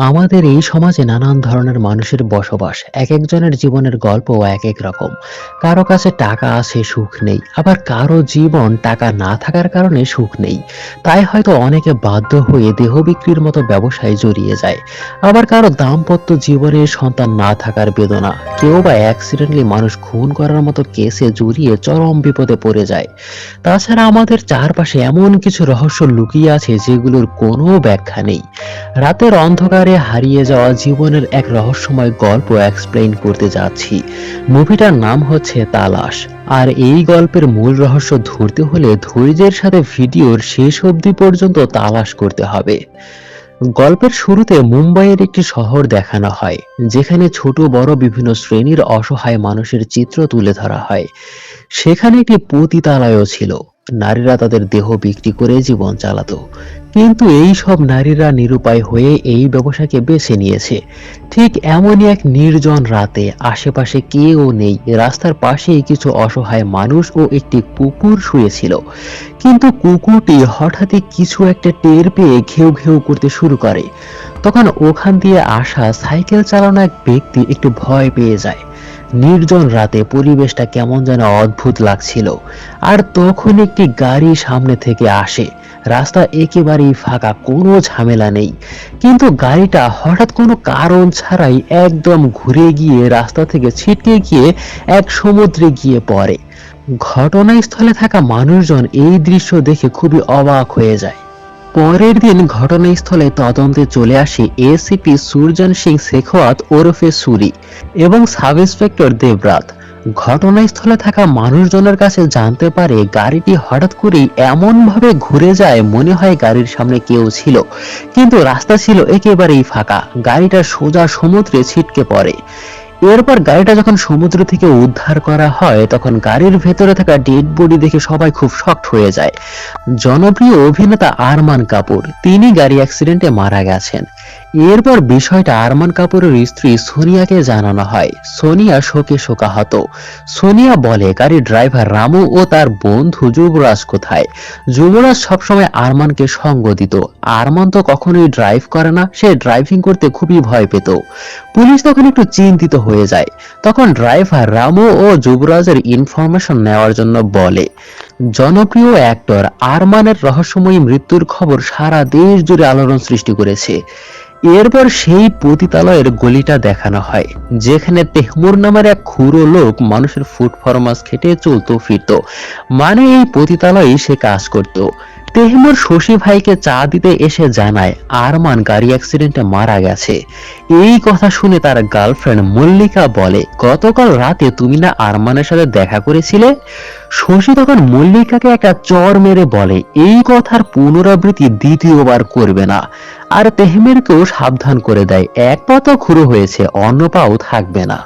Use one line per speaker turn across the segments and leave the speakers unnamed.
আমাদের এই সমাজে নানান ধরনের মানুষের বসবাস এক একজনের জীবনের গল্প এক এক রকম। কারও কাছে টাকা আছে, সুখ নেই। আবার কারও জীবন টাকা না থাকার কারণে সুখ নেই। তাই হয়তো অনেকে বাধ্য হয়ে দেহ বিক্রির মতো ব্যবসায় জড়িয়ে যায়। আবার কারও দাম্পত্য জীবনে সন্তান না থাকার বেদনা। কেউ বা অ্যাক্সিডেন্টলি মানুষ খুন করার মতো কেসে জড়িয়ে চরম বিপদে পড়ে যায়। তাছাড়া আমাদের চারপাশে এমন কিছু রহস্য লুকিয়ে আছে যেগুলোর কোনো ব্যাখ্যা নেই। রাতের অন্ধকারে হারিয়ে যাওয়া জীবনের এক রহস্যময় গল্প এক্সপ্লেইন করতে যাচ্ছি। মুভিটার নাম হচ্ছে তালাশ। আর এই গল্পের মূল রহস্য ধরতে হলে ধৈর্যের সাথে ভিডিওর শেষ অবধি পর্যন্ত তালাশ করতে হবে। গল্পের শুরুতে মুম্বাইয়ের একটি শহর দেখানো হয়, যেখানে ছোট, বড় বিভিন্ন শ্রেণির অসহায় মানুষের চিত্র তুলে ধরা হয়। সেখানে একটি পতিতালয়ও ছিল। নারীরা তাদের দেহ বিক্রি করে জীবন চালাতো। কিন্তু এই সব নারীরা নিরুপায় হয়ে এই ব্যবসাকে বেছে নিয়েছে। ঠিক এমনই এক নির্জন রাতে আশেপাশে কেউ নেই। রাস্তার পাশেই কিছু অসহায় মানুষ ও একটি কুকুর শুয়েছিল। কিন্তু কুকুরটি হঠাৎই কিছু একটা টের পেয়ে ঘেউ ঘেউ করতে শুরু করে। তখন ওখান দিয়ে আসা সাইকেল চালানো এক ব্যক্তি একটু ভয় পেয়ে যায়। নির্জন রাতে পরিবেশটা কেমন যেন অদ্ভুত লাগছিল। আর তখন একটি গাড়ি সামনে থেকে আসে। রাস্তা একেবারেই ফাঁকা, কোনো ঝামেলা নেই। কিন্তু গাড়িটা হঠাৎ কোনো কারণ ছাড়াই একদম ঘুরে গিয়ে রাস্তা থেকে ছিটকে গিয়ে এক সমুদ্রে গিয়ে পড়ে। ঘটনাস্থলে থাকা মানুষজন এই দৃশ্য দেখে খুবই অবাক হয়ে যায়। পরের দিন ঘটনাস্থলে তদন্তে চলে আসে এসিপি সুরজন সিং শেখওয়াত ওরফে সুরি এবং সাব ইন্সপেক্টর দেবরাত। ঘটনাস্থলে থাকা মানুষজনের কাছে জানতে পারে গাড়িটি হঠাৎ করেই এমন ভাবে ঘুরে যায় মনে হয় গাড়ির সামনে কেউ ছিল। কিন্তু রাস্তা ছিল একেবারেই ফাঁকা। গাড়িটা সোজা সমুদ্রে ছিটকে পড়ে। এরপর গাড়িটা যখন সমুদ্র থেকে উদ্ধার করা হয়, তখন গাড়ির ভেতরে থাকা ডেড বডি দেখে সবাই খুব শক্ট হয়ে যায়। জনপ্রিয় অভিনেতা আরমান কাপুর, তিনি গাড়ি অ্যাক্সিডেন্টে মারা গেছেন। এরপর বিষয়টা আরমান কাপুরের স্ত্রী সোনিয়াকে জানানো হয়। সোনিয়া শোকে শোকাহত। সোনিয়া বলে, গাড়ির ড্রাইভার রামু ও তার বন্ধু যুবরাজ কোথায়? যুবরাজ সবসময় আরমানকে সঙ্গ দিত। আরমান তো কখনোই ড্রাইভ করে না, সে ড্রাইভিং করতে খুবই ভয় পেত। পুলিশ তখন একটু চিন্তিত হয়ে যায়। তখন ড্রাইভার রামু ও যুবরাজের ইনফরমেশন নেওয়ার জন্য বলে, জনপ্রিয় অ্যাক্টর, আরমানের রহস্যময়ী মৃত্যুর খবর সারা দেশ জুড়ে আলোড়ন সৃষ্টি করেছে। এরপর সেই পতিতালয়ের গলিটা দেখানো হয়, যেখানে তেহমুর নামের এক খুঁড়ো লোক মানুষের ফুড ফরমাস খেটে চলতো, ফিরত। মানে এই পতিতালয়ে সে কাজ করত। তেহমুর শশী ভাইকে চা দিতে এসে জানায়, আরমান গাড়ি অ্যাক্সিডেন্টে মারা গেছে। এই কথা শুনে তার গার্লফ্রেন্ড মল্লিকা বলে, গতকাল রাতে তুমি না আরমানের সাথে দেখা করেছিলে? শশী তখন মল্লিকাকে একটা চর মেরে বলে, এই কথার পুনরাবৃত্তি দ্বিতীয়বার করবে না। আর তেহমেরকেও সাবধান করে দেয়, এক পা তো খুঁড়ো হয়েছে, অন্য পাও থাকবে না।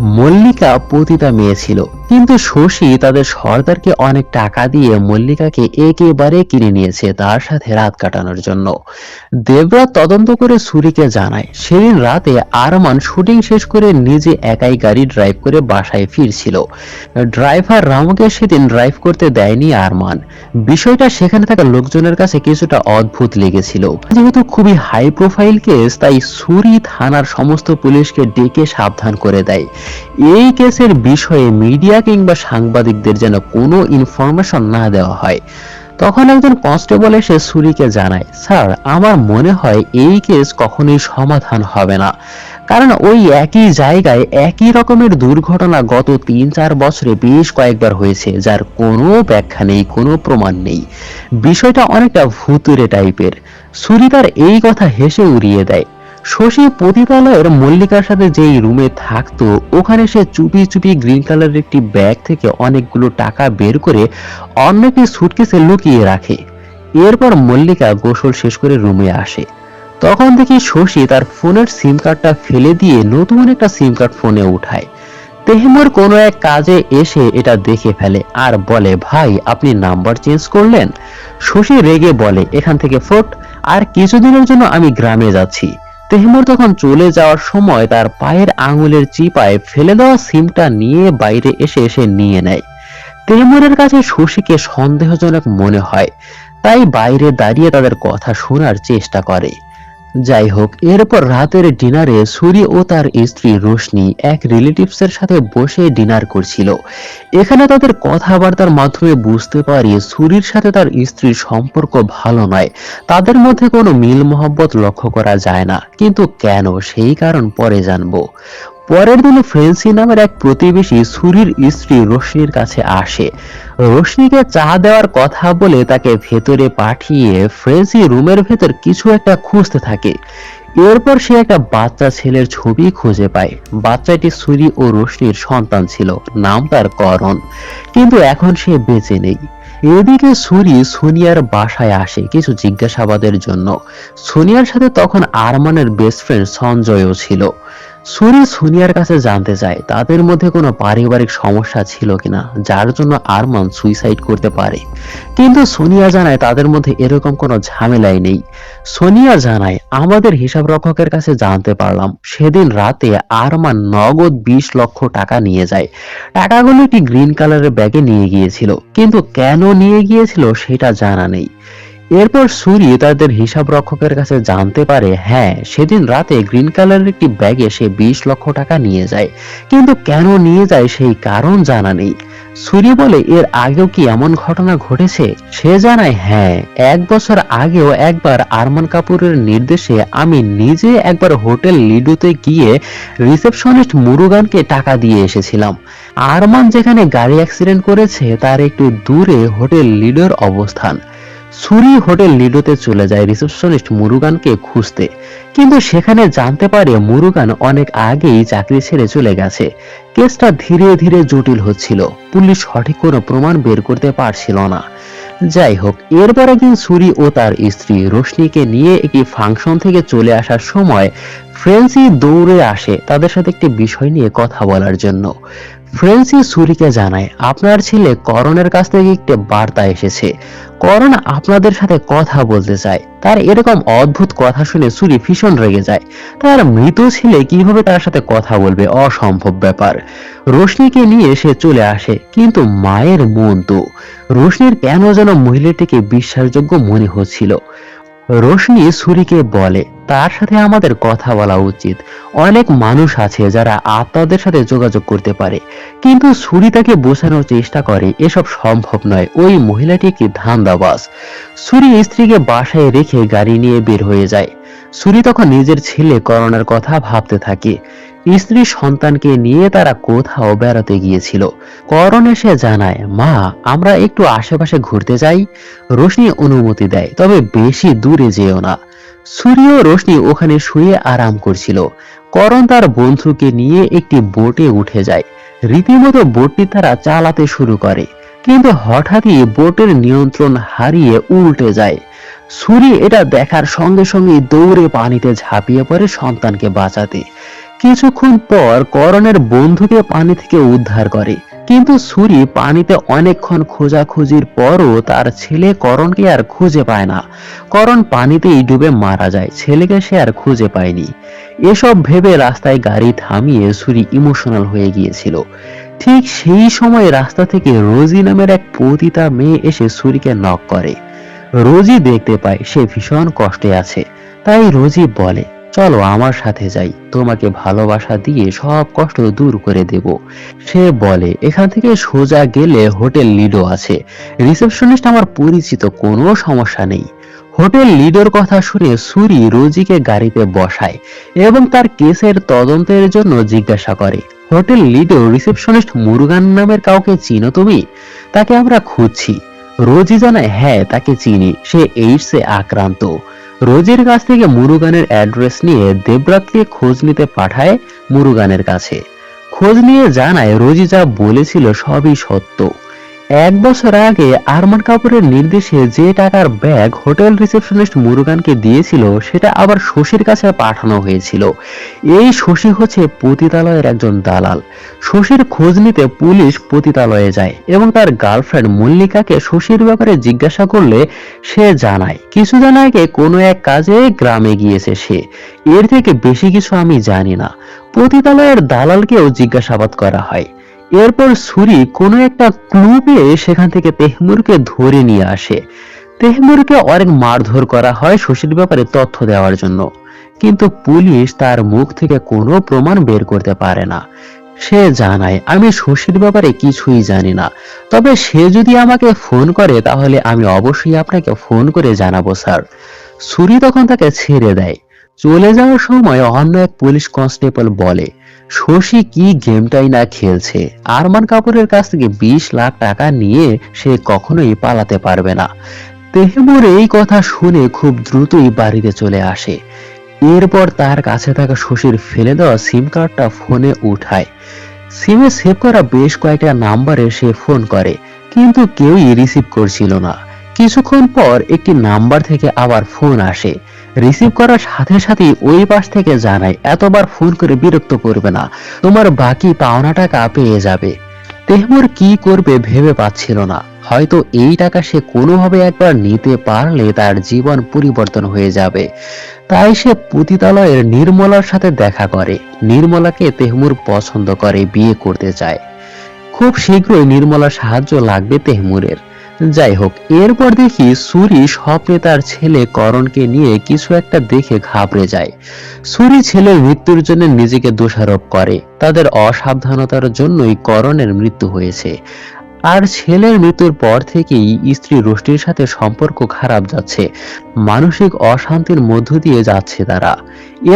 মল্লিকা পতিতা মেয়ে ছিল। কিন্তু শশী তাদের সর্দারকে অনেক টাকা দিয়ে মল্লিকাকে একেবারে কিনে নিয়েছে তার সাথে রাত কাটানোর জন্য। দেবরাত তদন্ত করে সুরিকে জানায়, সেদিন রাতে আরমান শুটিং শেষ করে নিজে একাই গাড়ি ড্রাইভ করে বাসায় ফিরছিল। ড্রাইভার রামকে সেদিন ড্রাইভ করতে দেয়নি আরমান। বিষয়টা সেখানে থাকা লোকজনের কাছে কিছুটা অদ্ভুত লেগেছিল। যেহেতু খুবই হাই প্রোফাইল কেস তাই সুরি থানার সমস্ত পুলিশকে ডেকে সাবধান করে দেয়। এই কেসের বিষয়ে মিডিয়া কিংবা সাংবাদিকদের যেন কোনো ইনফরমেশন না দেওয়া হয়। তখন একজন কনস্টেবল এসে সুরিকে জানায়, স্যার, আমার মনে হয় এই কেস কখনোই সমাধান হবে না। কারণ ওই একই জায়গায় একই রকমের দুর্ঘটনা গত তিন চার বছরে বেশ কয়েকবার হয়েছে, যার কোনো ব্যাখ্যা নেই, কোনো প্রমাণ নেই। বিষয়টা অনেকটা ভুতুরে টাইপের সুরি তার এই কথা হেসে উড়িয়ে দেয়। শশী পতিতালয়ের মল্লিকার সাথে যেই রুমে থাকতো, ওখানে সে চুপি চুপি গ্রিন কালারের একটি ব্যাগ থেকে অনেকগুলো টাকা বের করে অন্য একটি সুটকেসে লুকিয়ে রাখে। এরপর মল্লিকা গোসল শেষ করে রুমে আসে। তখন দেখি শশী তার ফোনের সিম কার্ডটা ফেলে দিয়ে নতুন একটা সিম কার্ড ফোনে উঠায়। তেহমুর কোনো এক কাজে এসে এটা দেখে ফেলে আর বলে, ভাই, আপনি নাম্বার চেঞ্জ করলেন? শশী রেগে বলে, এখান থেকে ফোট, আর কিছুদিনের জন্য আমি গ্রামে যাচ্ছি। তেহমুর তখন চলে যাওয়ার সময় তার পায়ের আঙুলের চিপায় ফেলে দেওয়া সিমটা নিয়ে বাইরে এসে এসে নিয়ে নেয়। তেহমুরের কাছে শশীকে সন্দেহজনক মনে হয়, তাই বাইরে দাঁড়িয়ে তাদের কথা শোনার চেষ্টা করে। যাই হোক এরপর রাতের ডিনারে সুরি ও তার স্ত্রী রোশনি এক রিলেটিভসের সাথে বসে ডিনার করছিল। এখানে তাদের কথাবার্তার মাধ্যমে বুঝতে পারি সুরির সাথে তার স্ত্রীর সম্পর্ক ভালো নয়। তাদের মধ্যে কোনো মিল মোহব্বত লক্ষ্য করা যায় না। কিন্তু কেন? সেই কারণ পরে জানব। পরের দিনে ফ্রেন্সি নামের এক প্রতিবেশী সুরির স্ত্রী রোশনির কাছে আসে। রোশনিকে চা দেওয়ার কথা বলে তাকে ভেতরে পাঠিয়ে ফ্রেন্সি রুমের ভেতর কিছু একটা খুঁজতে থাকে। এরপর সে একটা বাচ্চা ছেলের ছবি খুঁজে পায়। বাচ্চাটি সুরি ও রোশনির সন্তান ছিল, নাম তার করণ। কিন্তু এখন সে বেঁচে নেই। এদিকে সুরি সোনিয়ার বাসায় আসে কিছু জিজ্ঞাসাবাদের জন্য। সোনিয়ার সাথে তখন আরমানের বেস্ট ফ্রেন্ড সঞ্জয়ও ছিল। সুরি সোনিয়ার কাছে জানতে চায়, তাদের মধ্যে কোনো পারিবারিক সমস্যা ছিল কিনা, যার জন্য আরমান সুইসাইড করতে পারে। কিন্তু সোনিয়া জানায় তাদের মধ্যে এরকম কোনো ঝামেলাই নেই। সোনিয়া জানায়, আমাদের হিসাব রক্ষকের কাছে জানতে পারলাম, সেদিন রাতে আরমান নগদ বিশ লক্ষ টাকা নিয়ে যায়। টাকাগুলো একটি গ্রিন কালারের ব্যাগে নিয়ে গিয়েছিল, কিন্তু কেন নিয়ে গিয়েছিল সেটা জানা নেই। এরপর সুরি তাদের হিসাব রক্ষকের কাছে জানতে পারে হ্যাঁ সেদিন রাতে গ্রিন কালারের একটি ব্যাগে সে বিশ লক্ষ টাকা নিয়ে যায়। কিন্তু কেন নিয়ে যায় সেই কারণ জানা নেই। সুরি বলে, এর আগেও কি এমন ঘটনা ঘটেছে? সে জানায় হ্যাঁ এক বছর আগেও একবার আরমান কাপুরের নির্দেশে আমি নিজে একবার হোটেল লিডুতে গিয়ে রিসেপশনিস্ট মুরুগানকে টাকা দিয়ে এসেছিলাম। আরমান যেখানে গাড়ি অ্যাক্সিডেন্ট করেছে, তার একটু দূরে হোটেল লিডোর অবস্থান। সুরি হোটেল লিডোতে চলে যায় রিসেপশনিস্ট মুরুগানকে খুঁজতে। কিন্তু সেখানে জানতে পারে মুরুগান অনেক আগেই চাকরি ছেড়ে চলে গেছে। কেসটা ধীরে ধীরে জটিল হচ্ছিল। পুলিশ সঠিক কোনো প্রমাণ বের করতে পারছিল না। যাই হোক, এরপর একদিন সুরি ও তার স্ত্রী রোশনিকে নিয়ে একটি ফাংশন থেকে চলে আসার সময় ফ্রেন্সি দৌড়ে আসে তাদের সাথে একটি বিষয় নিয়ে কথা বলার জন্য। ফ্রেন্সি সুরিকে জানায়, আপনার ছেলে করণের কাছ থেকে একটি বার্তা এসেছে। করণ আপনাদের সাথে কথা বলতে চায়। তার এরকম অদ্ভুত কথা শুনে সুরি ভীষণ রেগে যায়। তার মৃত ছেলে কীভাবে তার সাথে কথা বলবে? অসম্ভব ব্যাপার। রোশনিকে নিয়ে সে চলে আসে, কিন্তু মায়ের মন তো। রোশনির কেন যেন মহিলাটিকে বিশ্বাসযোগ্য মনে হচ্ছিল। রোশনি সুরিকে বলে, তার সাথে আমাদের কথা বলা উচিত। অনেক মানুষ আছে যারা আত্মাদের সাথে যোগাযোগ করতে পারে। কিন্তু সুরি তাকে বোঝানোর চেষ্টা করে, এসব সম্ভব নয়। ওই মহিলাটি একটি ধান্দাবাজ। সুরি স্ত্রীকে বাসায় রেখে গাড়ি নিয়ে বের হয়ে যায়। সুরি তখন নিজের ছেলে করোনার কথা ভাবতে থাকে। স্ত্রী সন্তানকে নিয়ে তারা কোথাও বেড়াতে গিয়েছিল। করণ এসে জানায়, মা, আমরা একটু আশেপাশে ঘুরতে যাই। রোশনি অনুমতি দেয়, তবে বেশি দূরে যেও না। সূর্য রোশনি ওখানে শুয়ে আরাম করছিল। করণ তার বন্ধুকে নিয়ে একটি বোটে উঠে যায়। রীতিমতো বোটটি তারা চালাতে শুরু করে, কিন্তু হঠাৎই বোটের নিয়ন্ত্রণ হারিয়ে উল্টে যায়। সুরি এটা দেখার সঙ্গে সঙ্গে দৌড়ে পানিতে ঝাঁপিয়ে পড়ে সন্তানকে বাঁচাতে। কিছুক্ষণ পর করণের বন্ধুকে পানি থেকে উদ্ধার করে। কিন্তু সুরি পানিতে অনেকক্ষণ খোঁজাখুঁজির পরও তার ছেলে করণকে আর খুঁজে পায় না। করণ পানিতেই ডুবে মারা যায়, ছেলেকে সে আর খুঁজে পায়নি। এসব ভেবে রাস্তায় গাড়ি থামিয়ে সুরি ইমোশনাল হয়ে গিয়েছিল। ঠিক সেই সময় রাস্তা থেকে রোজি নামের এক পতিতা মেয়ে এসে সুরিকে নক করে। রোজি দেখতে পায়, সে ভীষণ কষ্টে আছে। তাই রোজি বলে চলো আমার সাথে যাই। তোমাকে ভালোবাসা দিয়ে সব কষ্ট দূর করে দেব। সে বলে, এখান থেকে সোজা গেলে হোটেল লিডো আছে। রিসেপশনিস্ট আমার পরিচিত, কোনো সমস্যা নেই। হোটেল লিডোর কথা শুনে সুরি রোজিকে গাড়িতে বসায় এবং তার কেসের তদন্তের জন্য জিজ্ঞাসা করে, হোটেল লিডো রিসেপশনিস্ট মুরুগান নামের কাউকে চিনো তুমি? তাকে আমরা খুঁজছি। রোজি জানায় হ্যাঁ তাকে চিনি। সে এইডসে আক্রান্ত। রোজির কাছ থেকে মুরুগানের অ্যাড্রেস নিয়ে দেবরাতকে খোঁজ নিতে পাঠায় মুরুগানের কাছে। খোঁজ নিয়ে জানায় রোজি যা বলেছিল সবই সত্য। এক বছর আগে আরমান কাপুরের নির্দেশে যে টাকার ব্যাগ হোটেল রিসেপশনিস্ট মুরুগানকে দিয়েছিল, সেটা আবার শশীর কাছে পাঠানো হয়েছিল। এই শশী হচ্ছে পতিতালয়ের একজন দালাল। শশীর খোঁজ নিতে পুলিশ পতিতালয়ে যায় এবং তার গার্লফ্রেন্ড মল্লিকাকে শশীর ব্যাপারে জিজ্ঞাসা করলে সে জানায় কিছুদিন আগে কোনো এক কাজে গ্রামে গিয়েছে সে। এর থেকে বেশি কিছু আমি জানি না। পতিতালয়ের দালালকেও জিজ্ঞাসাবাদ করা হয়। এরপর সুরি কোনো একটা ক্লু পেয়ে সেখান থেকে তেহমুরকে ধরে নিয়ে আসে। তেহমুরকে অনেক মারধর করা হয় শশীর ব্যাপারে তথ্য দেওয়ার জন্য। কিন্তু পুলিশ তার মুখ থেকে কোনো প্রমাণ বের করতে পারে না। সে জানায়, আমি শশীর ব্যাপারে কিছুই জানি না। তবে সে যদি আমাকে ফোন করে, তাহলে আমি অবশ্যই আপনাকে ফোন করে জানাব, স্যার। সুরি তখন তাকে ছেড়ে দেয়। চলে যাওয়ার সময় অন্য এক পুলিশ কনস্টেবল বলে শশী কি গেমটাই না খেলছে? আরমান কাপুরের কাছ থেকে বিশ লাখ টাকা নিয়ে সে কখনোই পালাতে পারবে না। তেহমুর এই কথা শুনে খুব দ্রুতই বাড়িতে চলে আসে। এরপর তার কাছে থাকা শশীর ফেলে দেওয়া সিম কার্ডটা ফোনে উঠায়। সিমে সেভ করা বেশ কয়েকটা নাম্বারে সে ফোন করে, কিন্তু কেউই রিসিভ করছিল না। কিছুক্ষণ পর একটি নাম্বার থেকে আবার ফোন আসে। রিসিভ করার সাথে সাথেই ওই পাশ থেকে জানায়, এতবার ফোন করে বিরক্ত করবে না। তোমার বাকি পাওনা টাকা পেয়ে যাবে। তেহমুর কি করবে ভেবে পাচ্ছিল না। হয়তো এই টাকা সে কোনোভাবে একবার নিতে পারলে তার জীবন পরিবর্তন হয়ে যাবে। তাই সে পতিতালয়ের নির্মলার সাথে দেখা করে। নির্মলাকে তেহমুর পছন্দ করে বিয়ে করতে চায়। খুব শীঘ্রই নির্মলার সাহায্য লাগবে তেহমুরের। যাই হোক এরপর দেখি সুরি স্বপ্নে তার ছেলে করণকে নিয়ে কিছু একটা দেখে ঘাবড়ে যায়। সুরি ছেলের মৃত্যুর জন্য নিজেকে দোষারোপ করে। তাদের অসাবধানতার জন্যই করণের মৃত্যু হয়েছে। আর ছেলের মৃত্যুর পর থেকেই স্ত্রী রোষ্টির সাথে সম্পর্ক খারাপ যাচ্ছে। মানসিক অশান্তির মধ্য দিয়ে যাচ্ছে তারা।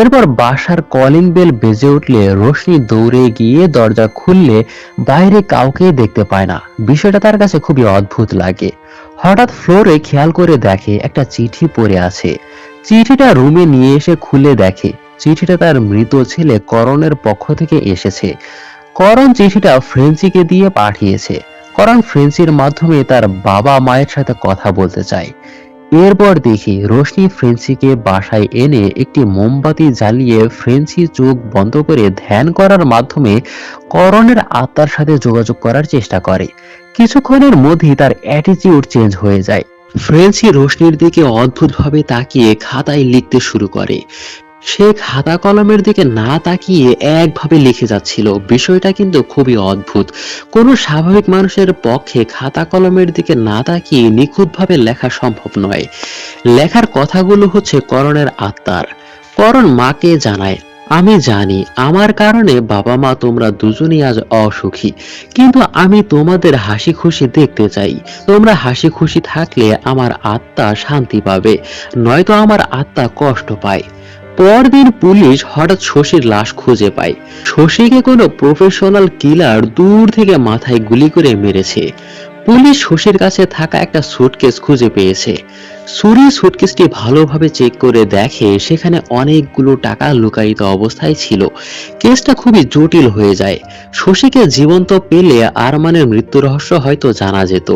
এরপর বাসার কলিং বেল বেজে উঠলে রোশনি দৌড়ে গিয়ে দরজা খুললে বাইরে কাউকে দেখতে পায় না। বিষয়টা তার কাছে খুবই অদ্ভুত লাগে। হঠাৎ ফ্লোরে খেয়াল করে দেখে একটা চিঠি পড়ে আছে। চিঠিটা রুমে নিয়ে এসে খুলে দেখে। চিঠিটা তার মৃত ছেলে করণের পক্ষ থেকে এসেছে। করণ চিঠিটা ফ্রেন্সিকে দিয়ে পাঠিয়েছে। করণ ফ্রেন্সির মাধ্যমে তার বাবা মায়ের সাথে কথা বলতে চায়। এরপর দেখি রোশনি ফ্রেন্সিকে বাসায় এনে একটি মোমবাতি জ্বালিয়ে ফ্রেন্সি চোখ বন্ধ করে ধ্যান করার মাধ্যমে করণের আত্মার সাথে যোগাযোগ করার চেষ্টা করে। কিছুক্ষণের মধ্যেই তার অ্যাটিটিউড চেঞ্জ হয়ে যায়। ফ্রেন্সি রোশনির দিকে অদ্ভুতভাবে তাকিয়ে খাতায় লিখতে শুরু করে। সে খাতা কলমের দিকে না তাকিয়ে একভাবে লিখে যাচ্ছিল। বিষয়টা কিন্তু খুবই অদ্ভুত। কোনো স্বাভাবিক মানুষের পক্ষে খাতা কলমের দিকে না তাকিয়ে নিখুঁতভাবে লেখা সম্ভব নয়। লেখার কথাগুলো হচ্ছে করণের আত্মার। করণ মাকে জানায়, আমি জানি, আমার কারণে বাবা মা তোমরা দুজনেই আজ অসুখী, কিন্তু আমি তোমাদের হাসি খুশি দেখতে চাই। তোমরা হাসি খুশি থাকলে আমার আত্মা শান্তি পাবে, নয়তো আমার আত্মা কষ্ট পায়। পরদিন পুলিশ হঠাৎ শশীর লাশ খুঁজে পায়। শশীকে কোনো প্রফেশনাল কিলার দূর থেকে মাথায় গুলি করে মেরেছে। পুলিশ শশীর কাছে থাকা একটা সুটকেস খুঁজে পেয়েছে। সুরি সুটকেসটি ভালোভাবে চেক করে দেখে সেখানে অনেকগুলো টাকা লুকায়িত অবস্থায় ছিল। কেসটা খুবই জটিল হয়ে যায়। শশীকে জীবন্ত পেলে আরমানের মৃত্যু রহস্য হয়তো জানা যেত।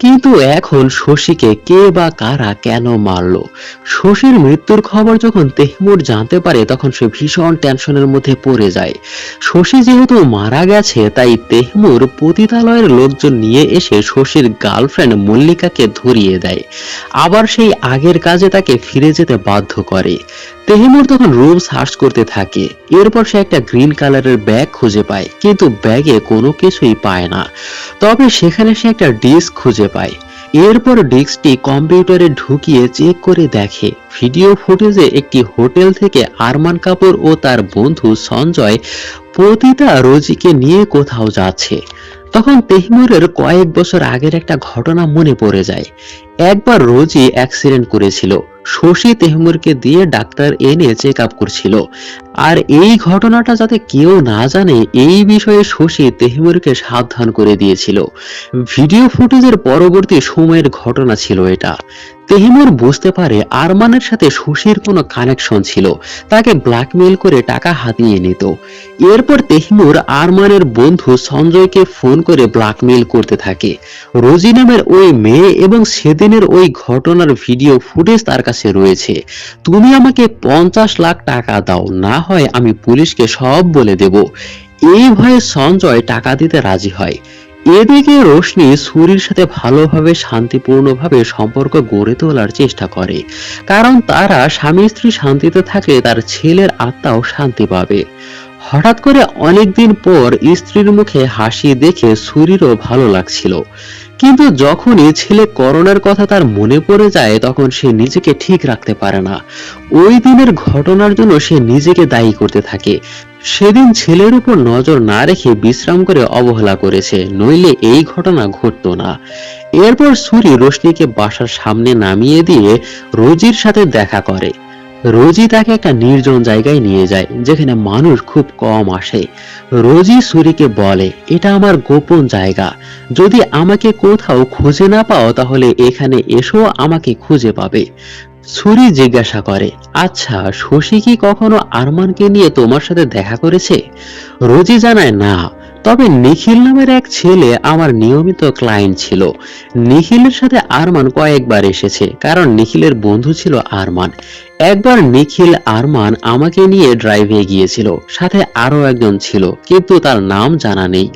কিন্তু এখন শশীকে কে বা কারা কেন মারলো? শশীর মৃত্যুর খবর যখন তেহমুর জানতে পারে, তখন সে ভীষণ টেনশনের মধ্যে পড়ে যায়। শশী যেহেতু মারা গেছে, তাই তেহমুর পতিতালয়ের লোকজন নিয়ে এসে শশীর গার্লফ্রেন্ড মল্লিকাকে ধরিয়ে দেয়। আবার সেই আগের কাজে তাকে ফিরে যেতে বাধ্য করে। তেহিমুর তখন রুম সার্চ করতে থাকে। এরপর সে একটা গ্রিন কালারের ব্যাগ খুঁজে পায়, কিন্তু ব্যাগে কোনো কিছুই পায় না। তবে সেখানে সে একটা ডিস্ক খুঁজে পায়। এরপর ডিস্কটি কম্পিউটারে ঢুকিয়ে চেক করে দেখে। ভিডিও ফুটেজে একটি হোটেল থেকে আরমান কাপুর ও তার বন্ধু সঞ্জয়, পতিতা রোজিকে নিয়ে কোথাও যাচ্ছে। তখন তেহমুরের কয়েক বছর আগের একটা ঘটনা মনে পড়ে যায়। একবার রোজি অ্যাক্সিডেন্ট করেছিল। শশী তেহমুরকে দিয়ে ডাক্তার এনে চেক আপ করছিল। আর এই ঘটনাটা যাতে কেউ না জানে, এই বিষয়ে শশী তেহমুরকে সাবধান করে দিয়েছিল। ভিডিও ফুটেজের পরবর্তী সময়ের ঘটনা ছিল এটা। তেহিমুর বুঝতে পারে আরমানের সাথে শশীর কোনো কানেকশন ছিল। তাকে ব্ল্যাকমেইল করে টাকা হাতিয়ে নিত। এরপর তেহিমুর আরমানের বন্ধু সঞ্জয়কে ফোন করে ব্ল্যাকমেইল করতে থাকে। রোজি নামের ওই মেয়ে এবং সেদিনের ওই ঘটনার ভিডিও ফুটেজ তার কাছে রয়েছে। তুমি আমাকে পঞ্চাশ লাখ টাকা দাও, না হয় আমি পুলিশকে সব বলে দেব। এই ভয়ে সঞ্জয় টাকা দিতে রাজি হয়। এদিকে রোশনি সুরির সাথে ভালোভাবে শান্তিপূর্ণভাবে সম্পর্ক গড়ে তোলার চেষ্টা করে, কারণ তারা স্বামী স্ত্রী শান্তিতে থাকলে তার ছেলের আত্মাও শান্তি পাবে। হঠাৎ করে অনেকদিন পর স্ত্রীর মুখে হাসি দেখে সুরিরও ভালো লাগছিল। কিন্তু যখনই ছেলে করোনার কথা তার মনে পড়ে যায়, তখন সে নিজেকে ঠিক রাখতে পারে না। ওই দিনের ঘটনার জন্য সে নিজেকে দায়ী করতে থাকে। সেদিন ছেলের উপর নজর না রেখে বিশ্রাম করে অবহেলা করেছে, নইলে এই ঘটনা ঘটতো না। এরপর সুরি রোশনিকে বাসার সামনে নামিয়ে দিয়ে রোজির সাথে দেখা করে। রোজি তাকে একটা নির্জন জায়গায় নিয়ে যায়, যেখানে মানুষ খুব কম আসে। রোজি সুরিকে বলে, এটা আমার গোপন জায়গা। যদি আমাকে কোথাও খুঁজে না পাও, তাহলে এখানে এসো, আমাকে খুঁজে পাবে। সুরি জিজ্ঞাসা করে আচ্ছা শশী কি কখনো আরমানকে নিয়ে তোমার সাথে দেখা করেছে? রোজি জানায়, না, তবে নিখিল নামের এক ছেলে আমার নিয়মিত ক্লায়েন্ট ছিল। নিখিলের সাথে আরমান কয়েকবার এসেছে, কারণ নিখিলের বন্ধু ছিল আরমান। একবার নিখিল আরমান আমাকে নিয়ে ড্রাইভে গিয়েছিল, সাথে আরও একজন ছিল, কিন্তু তার নাম জানা নেই।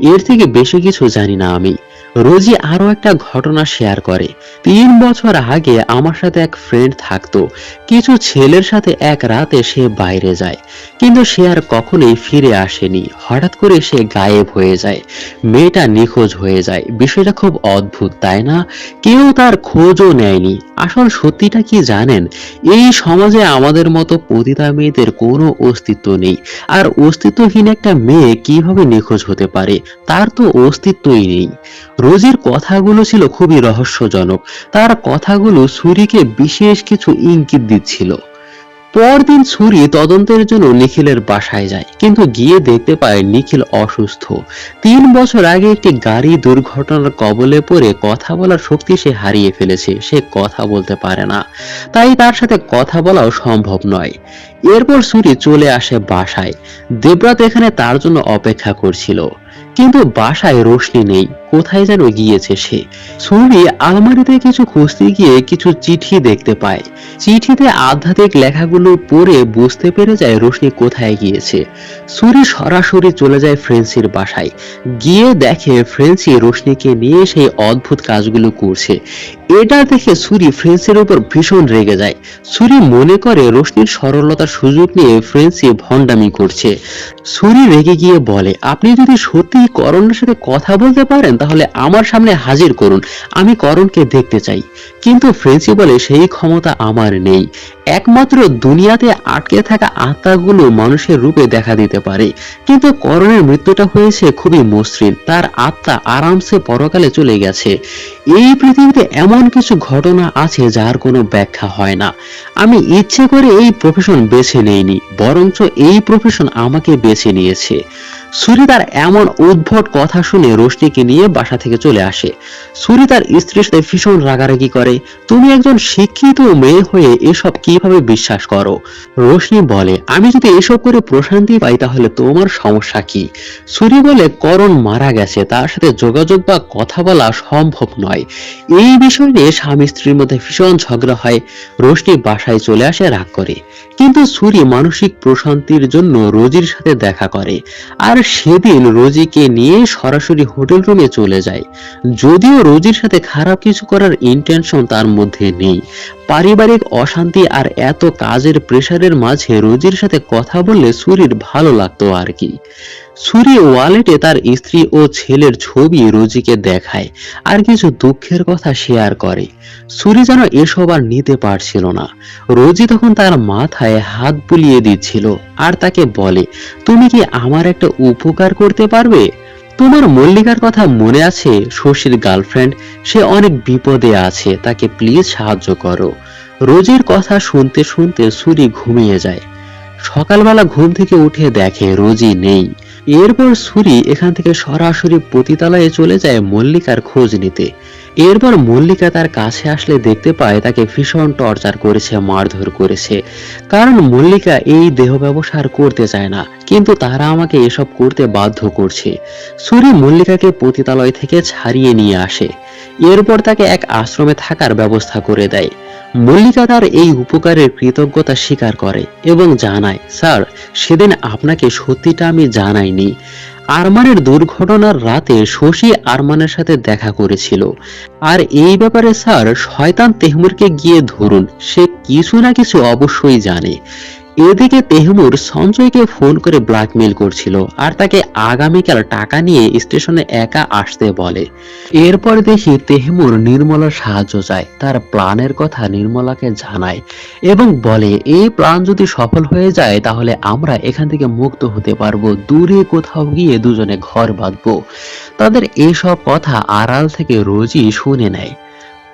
এর থেকে বেশি কিছু জানি না আমি। রোজি আরও একটা ঘটনা শেয়ার করে। তিন বছর আগে আমার সাথে এক ফ্রেন্ড থাকতো। কিছু ছেলের সাথে এক রাতে সে বাইরে যায়। কিন্তু সে আর কখনোই ফিরে আসেনি। হঠাৎ করে সে গায়েব হয়ে যায়। মেয়েটা নিখোঁজ হয়ে যায়। বিষয়টা খুব অদ্ভুত, তাই না? কেউ তার খোঁজও নেয়নি। আসল সত্যিটা কি জানেন? এই সমাজে আমাদের মতো পতিতা মেয়েদের কোনো অস্তিত্ব নেই। আর অস্তিত্বহীন একটা মেয়ে কীভাবে নিখোঁজ হতে পারে? তার তো অস্তিত্বই নেই। রোজির কথাগুলো ছিল খুবই রহস্যজনক। তার কথাগুলো সুরিকে বিশেষ কিছু ইঙ্গিত দিচ্ছিল। পরদিন সুরি তদন্তের জন্য নিখিলের বাসায় যায়, কিন্তু গিয়ে দেখতে পায় নিখিল অসুস্থ। তিন বছর আগে একটি গাড়ি দুর্ঘটনার কবলে পড়ে কথা বলার শক্তি সে হারিয়ে ফেলেছে, সে কথা বলতে পারে না। তাই তার সাথে কথা বলাও সম্ভব নয়। এরপর সুরি চলে আসে বাসায়। দেবরাত এখানে তার জন্য অপেক্ষা করছিল। কিন্তু বাসায় রোশনি নেই। কোথায় যেন গিয়েছে সে। সুরি আলমারিতে কিছু খুঁজতে গিয়ে কিছু চিঠি দেখতে পায়। চিঠিতে আধ্যাত্মিক লেখাগুলো পড়ে বুঝতে পেরে যায় রোশনি কোথায় গিয়েছে। সুরি সরাসরি চলে যায় ফ্রেন্সির বাসায়। গিয়ে দেখে ফ্রেন্সি রোশনিকে নিয়ে সেই অদ্ভুত কাজগুলো করছে। এটা দেখে সুরি ফ্রেন্সির উপর ভীষণ রেগে যায়। সুরি মনে করে রোশনির সরলতার সুযোগ নিয়ে ফ্রেন্সি ভণ্ডামি করছে। সুরি রেগে গিয়ে বলে, আপনি যদি সত্যি করণের সাথে কথা বলতে পারেন, তাহলে আমার সামনে হাজির করুন। আমি করণকে দেখতে চাই। কিন্তু ফ্রেন্সি বলে, সেই ক্ষমতা আমার নেই। একমাত্র দুনিয়াতে আটকে থাকা আত্মাগুলো মানুষের রূপে দেখা দিতে পারে। কিন্তু করণের মৃত্যুটা হয়েছে খুবই মসৃণ। তার আত্মা আরামসে পরকালে চলে গেছে। এই পৃথিবীতে এমন কিছু ঘটনা আছে যার কোনো ব্যাখ্যা হয় না। আমি ইচ্ছে করে এই প্রফেশন বেছে নেইনি, বরঞ্চ এই প্রফেশন আমাকে বেছে নিয়েছে। সুরি তার এমন উদ্ভট কথা শুনে রোশনিকে নিয়ে বাসা থেকে চলে আসে। সুরি তার স্ত্রীর সাথে ভীষণ রাগারাগি করে, তুমি একজন শিক্ষিত মেয়ে হয়ে এসব কীভাবে বিশ্বাস করো? রোশনি বলে, আমি যদি এসব করে প্রশান্তি পাই তাহলে তোমার সমস্যা কি? সুরি বলে, করণ মারা গেছে, তার সাথে যোগাযোগ বা কথা বলা সম্ভব নয়। এই বিষয় নিয়ে স্বামী স্ত্রীর মধ্যে ভীষণ ঝগড়া হয়। রোশনি বাসায় চলে আসে রাগ করে। কিন্তু সুরি মানসিক প্রশান্তির জন্য রোজির সাথে দেখা করে। আর সেদিন রোজিকে নিয়ে সরাসরি হোটেল রুমে চলে যায়। যদিও রোজির সাথে খারাপ কিছু করার ইন্টেনশন তার মধ্যে নেই। পারিবারিক অশান্তি আর এত কাজের প্রেসারের মাঝে রোজির সাথে কথা বললে সুরির ভালো লাগতো আর কি। সুরি ওয়ালেটে তার স্ত্রী ও ছেলের ছবি রোজিকে দেখায়, আর কিছু দুঃখের কথা শেয়ার করে। সুরি যেন এসব আর নিতে পারছিল না। রোজি তখন তার মাথায় হাত বুলিয়ে দিচ্ছিল, আর তাকে বলে, তুমি কি আমার একটা উপকার করতে পারবে? তোমার মল্লিকার কথা মনে আছে? শশীর গার্লফ্রেন্ড, সে অনেক বিপদে আছে, তাকে প্লিজ সাহায্য করো। রোজির কথা শুনতে শুনতে সুরি ঘুমিয়ে যায়। সকালবেলা ঘুম থেকে উঠে দেখে রোজি নেই। এরপর সুরি এখান থেকে সরাসরি পতিতালয়ে চলে যায় মল্লিকার খোঁজ নিতে। এরপর মল্লিকা তার কাছে আসলে দেখতে পায় তাকে ভীষণ টর্চার করেছে, মারধর করেছে। কারণ মল্লিকা এই দেহ ব্যবসা আর করতে চায় না, কিন্তু তারা আমাকে এসব করতে বাধ্য করছে। সুরি মল্লিকাকে পতিতালয় থেকে ছাড়িয়ে নিয়ে আসে। এরপর তাকে এক আশ্রমে থাকার ব্যবস্থা করে দেয়। মল্লিকা তার এই উপকারের কৃতজ্ঞতা স্বীকার করে এবং জানায়, স্যার সেদিন আপনাকে সত্যিটা আমি জানাইনি। আরমানের দুর্ঘটনার রাতে শশী আরমানের সাথে দেখা করেছিল। আর এই ব্যাপারে স্যার, শয়তান তেহমুরকে গিয়ে ধরুন, সে কিছু না কিছু অবশ্যই জানে। এদিকে তেহমুর সঞ্জয়কে ফোন করে ব্ল্যাকমেল করছিল আর তাকে আগামীকাল টাকা নিয়ে স্টেশনে একা আসতে বলে। এরপর দেখি তেহমুর নির্মলার সাহায্য চায়, তার প্ল্যানের কথা নির্মলাকে জানায় এবং বলে, এই প্ল্যান যদি সফল হয়ে যায় তাহলে আমরা এখান থেকে মুক্ত হতে পারব, দূরে কোথাও গিয়ে দুজনে ঘর বাঁধবো। তাদের এইসব কথা আড়াল থেকে রোজই শুনে নেয়।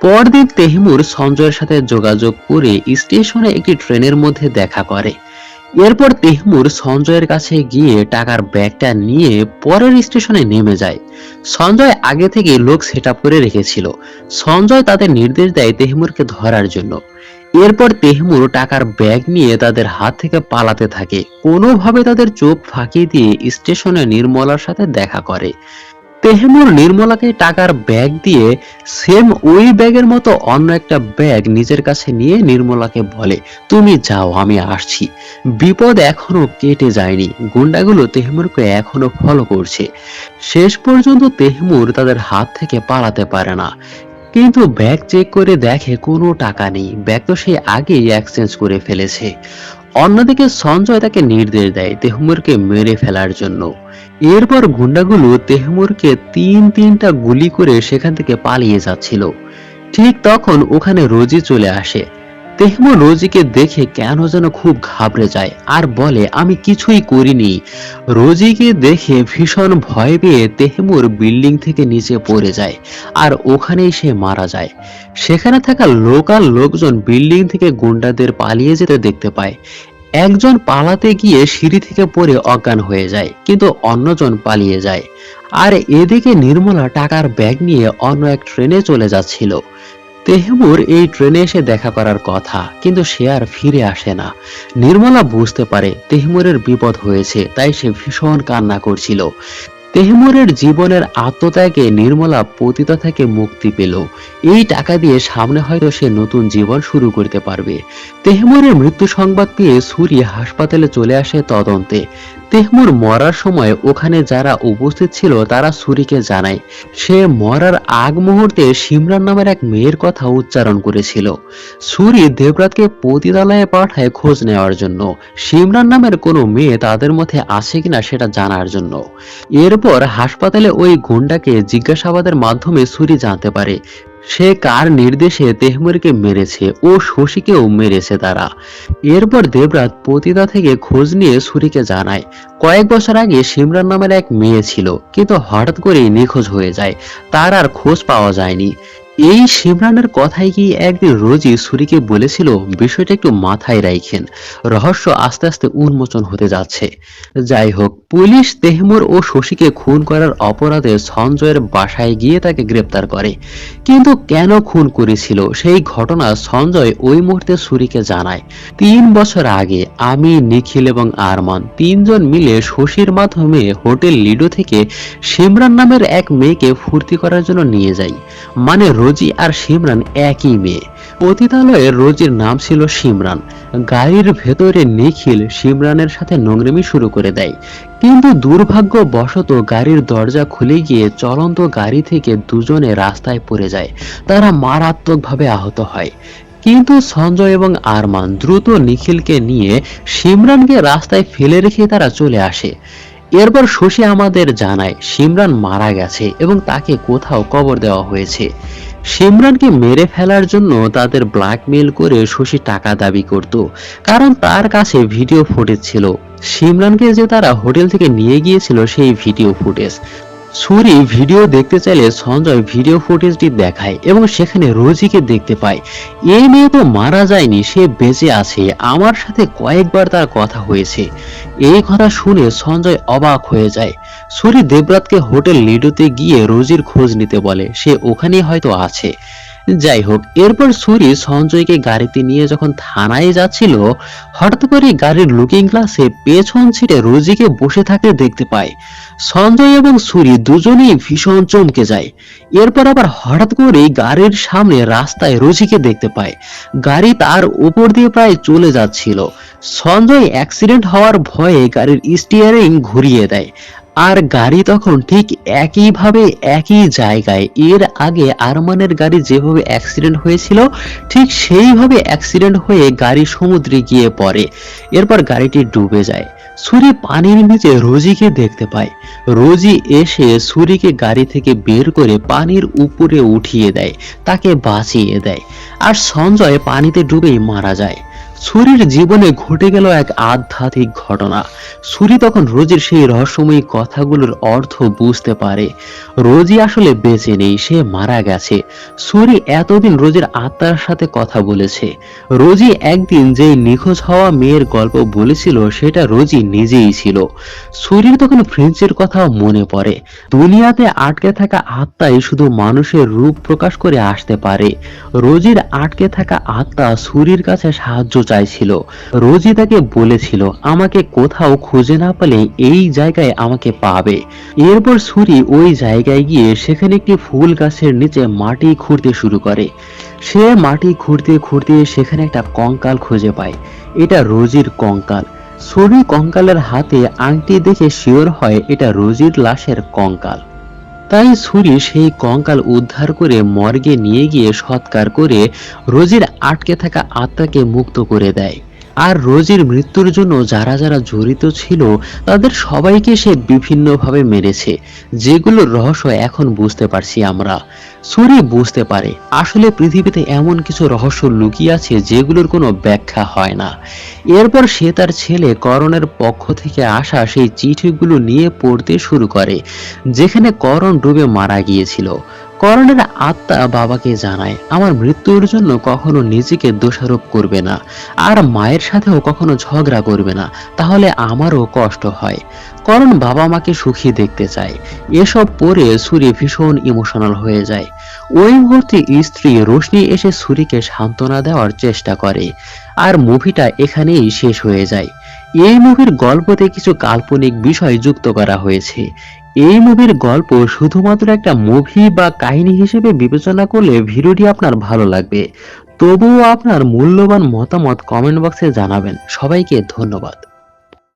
পরদিন তেহমুর সঞ্জয়ের সাথে যোগাযোগ করে স্টেশনে একটি ট্রেনের মধ্যে দেখা করে। এরপর তেহমুর সঞ্জয়ের কাছে গিয়ে টাকার ব্যাগটা নিয়ে পরের স্টেশনে নেমে যায়। সঞ্জয় আগে থেকে লোক সেট করে রেখেছিল। সঞ্জয় তাদের নির্দেশ দেয় তেহমুরকে ধরার জন্য। এরপর তেহমুর টাকার ব্যাগ নিয়ে তাদের হাত থেকে পালাতে থাকে। কোনোভাবে তাদের চোখ ফাঁকি দিয়ে স্টেশনে নির্মলার সাথে দেখা করে। তেহমুর নির্মলাকে টাকার ব্যাগ দিয়ে সেম ওই ব্যাগের মতো অন্য একটা ব্যাগ নিজের কাছে নিয়ে নির্মলাকে বলে, তুমি যাও, আমি আসছি। বিপদ এখনও কেটে যায়নি। গুন্ডাগুলো তেহমুরকে এখনও ফলো করছে। শেষ পর্যন্ত তেহমুর তাদের হাত থেকে পালাতে পারে না। কিন্তু ব্যাগ চেক করে দেখে কোনো টাকা নেই। ব্যাগ তো সে আগেই এক্সচেঞ্জ করে ফেলেছে। অন্যদিকে সঞ্জয় তাকে নির্দেশ দেয় তেহমুরকে মেরে ফেলার জন্য। এরপর গুন্ডাগুলো তেহমুরকে তিন তিনটা গুলি করে সেখান থেকে পালিয়ে যাচ্ছিল। ঠিক তখন ওখানে রোজি চলে আসে। তেহমুর রোজিকে দেখে কেন যেন খুব ঘাবড়ে যায় আর বলে, আমি কিছুই করিনি। রোজিকে দেখে ভীষণ ভয় পেয়ে তেহমুর বিল্ডিং থেকে নিচে পড়ে যায় আর ওখানেই সে মারা যায়। সেখানে থাকা লোকাল লোকজন বিল্ডিং থেকে গুন্ডাদের পালিয়ে যেতে দেখতে পায়। একজন পালাতে গিয়ে সিঁড়ি থেকে পড়ে অজ্ঞান হয়ে যায়, কিন্তু অন্যজন পালিয়ে যায়। আর এদিকে নির্মলা টাকার ব্যাগ নিয়ে অন্য এক ট্রেনে চলে যাচ্ছিল। তেহমুর এই ট্রেনে এসে দেখা করার কথা, কিন্তু সে আর ফিরে আসে না। নির্মলা বুঝতে পারে তেহমুরের বিপদ হয়েছে, তাই সে ভীষণ কান্না করছিল। তেহমুরের জীবনের আত্মত্যাগে নির্মলা পতিতা থেকে মুক্তি পেল। এই টাকা দিয়ে সামনে হয়তো সে নতুন জীবন শুরু করতে পারবে। তেহমুরের মৃত্যু সংবাদ পেয়ে সুরি হাসপাতালে চলে আসে তদন্তে। তেহমুর মরার সময় ওখানে যারা উপস্থিত ছিল, তারা সুরিকে জানায়। সে মরার আগ মুহূর্তে সিমরান নামের এক মেয়ের কথা উচ্চারণ করেছিল। সুরি দেবরাতকে পতিতালয়ে পাঠায় খোঁজ নেওয়ার জন্য। সিমরান নামের কোনো মেয়ে তাদের মধ্যে আছে কিনা সেটা জানার জন্য। এরপর হাসপাতালে ওই গুন্ডাকে জিজ্ঞাসাবাদের মাধ্যমে সুরি জানতে পারে। সে কার নির্দেশে তেহমুরকে মেরেছে ও শশীকেও মেরেছে তারা। এরপর দেবরাত পতিতা থেকে খোঁজ নিয়ে সুরিকে জানায়, কয়েক বছর আগে সিমরান নামের এক মেয়ে ছিল, কিন্তু হঠাৎ করেই নিখোঁজ হয়ে যায়, তার আর খোঁজ পাওয়া যায়নি। এই সিমরানের কথাই কি একদিন রোজই সুরিকে বলেছিল, বিষয়টা একটু মাথায় রাখেন রহস্য আস্তে আস্তে উন্মোচন হতে যাচ্ছে। যাই হোক, পুলিশ তেহমুর ও শশীকে খুন করার অপরাধে সঞ্জয়ের বাসায় গিয়ে তাকে গ্রেপ্তার করে। কিন্তু কেন খুন করেছিল সেই ঘটনা সঞ্জয় ওই মুহূর্তে সুরিকে জানায়। তিন বছর আগে আমি, নিখিল এবং আরমান তিনজন মিলে শশীর মাধ্যমে হোটেল লিডো থেকে সিমরান নামের এক মেয়েকে ফুর্তি করার জন্য নিয়ে যাই। মানে রোজি আর সিমরান একই মেয়ে। পতিতালয়ে রোজির নাম ছিল সিমরান গাড়ির ভেতরে নিখিল সিমরানের সাথে নোংরেমি শুরু করে দেয়। কিন্তু দুর্ভাগ্যবশত গাড়ির দরজা খুলে গিয়ে চলন্ত গাড়ি থেকে দুজনে রাস্তায় পড়ে যায়। তারা মারাত্মকভাবে আহত হয়। কিন্তু সঞ্জয় এবং আরমান দ্রুত নিখিলকে নিয়ে সিমরানকে রাস্তায় ফেলে রেখে তারা চলে আসে। এরপর শশী আমাদের জানায় সিমরান মারা গেছে এবং তাকে কোথাও কবর দেওয়া হয়েছে। সিমরানকে মেরে ফেলার জন্য তাদের ব্ল্যাকমেল করে শশী টাকা দাবি করত, কারণ তার কাছে ভিডিও ফুটেজ ছিল। সিমরানকে যে তারা হোটেল থেকে নিয়ে গিয়েছিল সেই ভিডিও ফুটেজ। সুরি ভিডিও দেখতে চাইলে সঞ্জয় ভিডিও ফুটেজটি দেখায় এবং সেখানে রোজিকে দেখতে পায়। এই মেয়ে তো মারা যায়নি, সে বেঁচে আছে। আমার সাথে কয়েকবার তার কথা হয়েছে। এই কথা শুনে সঞ্জয় অবাক হয়ে যায়। সুরি দেবরাতকে হোটেল লিডোতে গিয়ে রোজির খোঁজ নিতে বলে। সে ওখানেই হয়তো আছে। যাই হোক এরপর সুরি সঞ্জয়কে গাড়িতে নিয়ে যখন থানায় যাচ্ছিল, হঠাৎ করে গাড়ির লুকিং গ্লাসে পেছন ছিটে রোজিকে বসে থাকতে দেখতে পায়। সঞ্জয় এবং সুরি দুজনেই ভীষণ চমকে যায়। এরপর আবার হঠাৎ করে গাড়ির সামনে রাস্তায় রোজিকে দেখতে পায়। গাড়ি তার উপর দিয়ে প্রায় চলে যাচ্ছিল। সঞ্জয় অ্যাক্সিডেন্ট হওয়ার ভয়ে গাড়ির স্টিয়ারিং ঘুরিয়ে দেয়। আর গাড়ি তখন ঠিক একইভাবে একই জায়গায়। এর আগে আরমানের গাড়ি যেভাবে অ্যাক্সিডেন্ট হয়েছিল, ঠিক সেইভাবে অ্যাক্সিডেন্ট হয়ে গাড়ি সমুদ্রে গিয়ে পড়ে। এরপর গাড়িটি ডুবে যায়। সুরি পানির নিচে রোজিকে দেখতে পায়। রোজি এসে সুরিকে গাড়ি থেকে বের করে পানির উপরে উঠিয়ে দেয়, তাকে বাঁচিয়ে দেয়। আর সঞ্জয় পানিতে ডুবেই মারা যায়। সুরির জীবনে ঘটে গেল এক আধ্যাত্মিক ঘটনা। সুরি তখন রোজির সেই রহস্যময়ী কথাগুলোর অর্থ বুঝতে পারে। রোজি আসলে বেঁচে নেই, সে মারা গেছে। সুরি এতদিন রোজির আত্মার সাথে কথা বলেছে। রোজি একদিন যেই নিখোঁজ হওয়া মেয়ের গল্প বলেছিল, সেটা রোজি নিজেই ছিল। সুরির তখন ফ্রেঞ্চের কথাও মনে পড়ে। দুনিয়াতে আটকে থাকা আত্মাই শুধু মানুষের রূপ প্রকাশ করে আসতে পারে। রোজির আটকে থাকা আত্মা সুরির কাছে সাহায্য চাইছিল। রোজি তাকে বলেছিল, আমাকে কোথাও খুঁজে না পেলে এই জায়গায় আমাকে পাবে। এরপর সুরি ওই জায়গায় গিয়ে সেখানে একটি ফুল গাছের নিচে মাটি খুঁড়তে শুরু করে। সে মাটি খুঁড়তে খুঁড়তে সেখানে একটা কঙ্কাল খুঁজে পায়। এটা রোজির কঙ্কাল। সুরি কঙ্কালের হাতে আংটি দেখে শিওর হয়, এটা রোজির লাশের কঙ্কাল। তাই সুরি সেই কঙ্কাল উদ্ধার করে মর্গে নিয়ে গিয়ে সৎকার করে রোজির আটকে থাকা আত্মাকে মুক্ত করে দেয়। আর রোজির মৃত্যুর জন্য যারা যারা জড়িত ছিল, তাদের সবাইকে সে বিভিন্নভাবে মেরেছে, যেগুলোর রহস্য এখন বুঝতে পারছি আমরা। সুরি বুঝতে পারে, আসলে পৃথিবীতে এমন কিছু রহস্য লুকিয়ে আছে যেগুলোর কোনো ব্যাখ্যা হয় না। এরপর সে তার ছেলে করণের পক্ষ থেকে আসা সেই চিঠিগুলো নিয়ে পড়তে শুরু করে, যেখানে করণ ডুবে মারা গিয়েছিল। করণের আত্মা বাবাকে জানায়, আমার মৃত্যুর জন্য কখনো নিজেকে দোষারোপ করবে না, আর মায়ের সাথেও কখনো ঝগড়া করবে না, তাহলে আমারও কষ্ট হয়। করণ বাবা মাকে সুখী দেখতে চায়। এসব পরে সুরি ভীষণ ইমোশনাল হয়ে যায়। ওই মুহূর্তে স্ত্রী রোশনি এসে সুরিকে সান্ত্বনা দেওয়ার চেষ্টা করে, আর মুভিটা এখানেই শেষ হয়ে যায়। এই মুভির গল্পতে কিছু কাল্পনিক বিষয় যুক্ত করা হয়েছে। এই মুভির গল্প শুধুমাত্র একটা মুভি বা কাহিনী হিসেবে বিবেচনা করলে ভিডিওটি আপনার ভালো লাগবে। তবুও আপনার মূল্যবান মতামত কমেন্ট বক্সে জানাবেন। সবাইকে ধন্যবাদ।